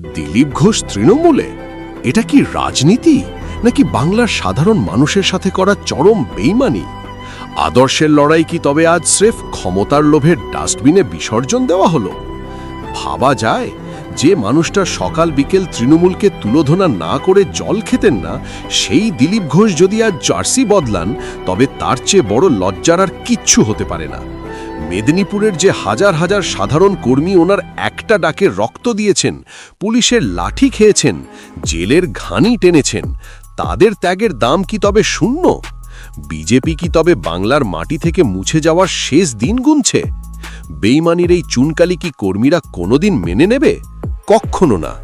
দিলীপ ঘোষ তৃণমূলে? এটা কি রাজনীতি? নাকি বাংলার সাধারণ মানুষের সাথে করা চরম বেইমানি? আদর্শের লড়াই কি তবে আজ স্রেফ ক্ষমতার লোভের ডাস্টবিনে বিসর্জন দেওয়া হলো? ভাবা যায়, যে মানুষটা সকাল বিকেল তৃণমূলকে তুলোধনা না করে জল খেতেন না, সেই দিলীপ ঘোষ যদি আজ জার্সি বদলান, তবে তার চেয়ে বড় লজ্জার আর কিচ্ছু হতে পারে না। মেদিনীপুরের যে হাজার হাজার সাধারণ কর্মী ওনার একটা ডাকে রক্ত দিয়েছেন, পুলিশের লাঠি খেয়েছেন, জেলের ঘানি টেনেছেন, তাদের ত্যাগের দাম কি তবে শূন্য? বিজেপি কি তবে বাংলার মাটি থেকে মুছে যাওয়ার শেষ দিন গুনছে? বেইমানির এই চুনকালি কি কর্মীরা কোনোদিন মেনে নেবে? কক্ষনো না।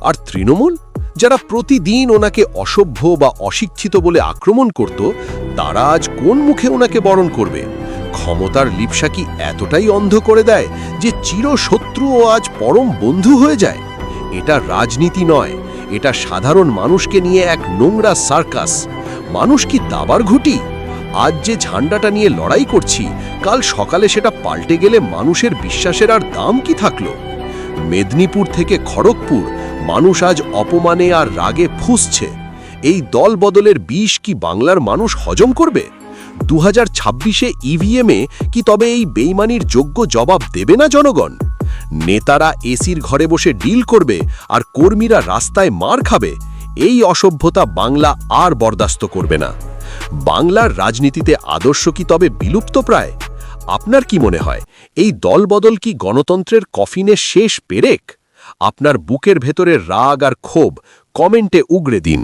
আর তৃণমূল? যারা প্রতিদিন ওনাকে অসভ্য বা অশিক্ষিত বলে আক্রমণ করত, তারা আজ কোন মুখে ওনাকে বরণ করবে? ক্ষমতার লিপসা কি এতটাই অন্ধ করে দেয় যে চিরশত্রুও আজ পরম বন্ধু হয়ে যায়? এটা রাজনীতি নয়, এটা সাধারণ মানুষকে নিয়ে এক নোংরা সার্কাস। মানুষ কি দাবার ঘুটি? আজ যে ঝান্ডাটা নিয়ে লড়াই করছি, কাল সকালে সেটা পাল্টে গেলে মানুষের বিশ্বাসের আর দাম কি থাকল? মেদিনীপুর থেকে খড়গপুর, মানুষ আজ অপমানে আর রাগে ফুসছে। এই দল বদলের বিষ কি বাংলার মানুষ হজম করবে? দু হাজার ছাব্বিশে ইভিএমে কি তবে এই বেইমানির যোগ্য জবাব দেবে না জনগণ? নেতারা এসির ঘরে বসে ডিল করবে আর কর্মীরা রাস্তায় মার খাবে, এই অসভ্যতা বাংলা আর বরদাস্ত করবে না। বাংলার রাজনীতিতে আদর্শ কি তবে বিলুপ্ত প্রায়? আপনার কি মনে হয়, এই দলবদল কি গণতন্ত্রের কফিনে শেষ পেরেক? আপনার বুকের ভেতরের রাগ আর ক্ষোভ কমেন্টে উগড়ে দিন।